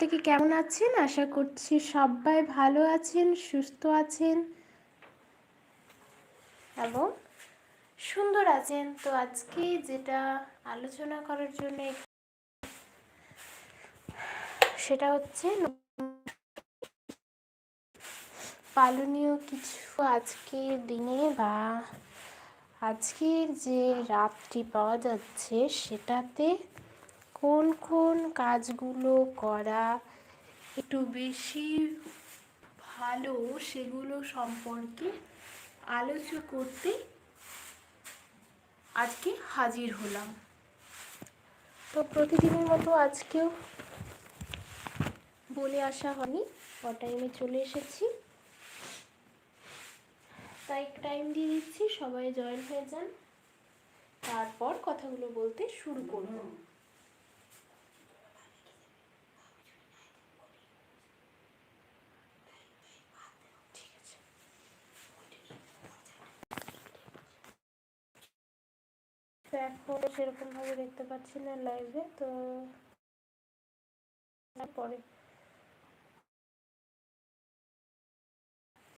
প্রত্যেকে কেমন আছেন? আশা করছি সবাই ভালো আছেন, সুস্থ আছেন। এবং সুন্দর আছেন। তো আজকে যেটা আলোচনা করার জন্য সেটা হচ্ছে পালনীয় কিছু আজকের দিনে বা আজকের যে রাতটি পাওয়া যাচ্ছে সেটাতে কোন কোন কাজগুলো করা একটু বেশি ভালো সেগুলো সম্পর্কে আলোচনা করতে আজকে হাজির হলাম। তো প্রতিদিনের মতো আজকেও বলে আসা হয়নি ক টাইমে চলে এসেছি। তাই টাইম দিয়ে দিচ্ছি, সবাই জয়েন হয়ে যান। তারপর কথাগুলো বলতে শুরু করব। এখন সেরকমভাবে দেখতে পাচ্ছি না লাইভে তো পরে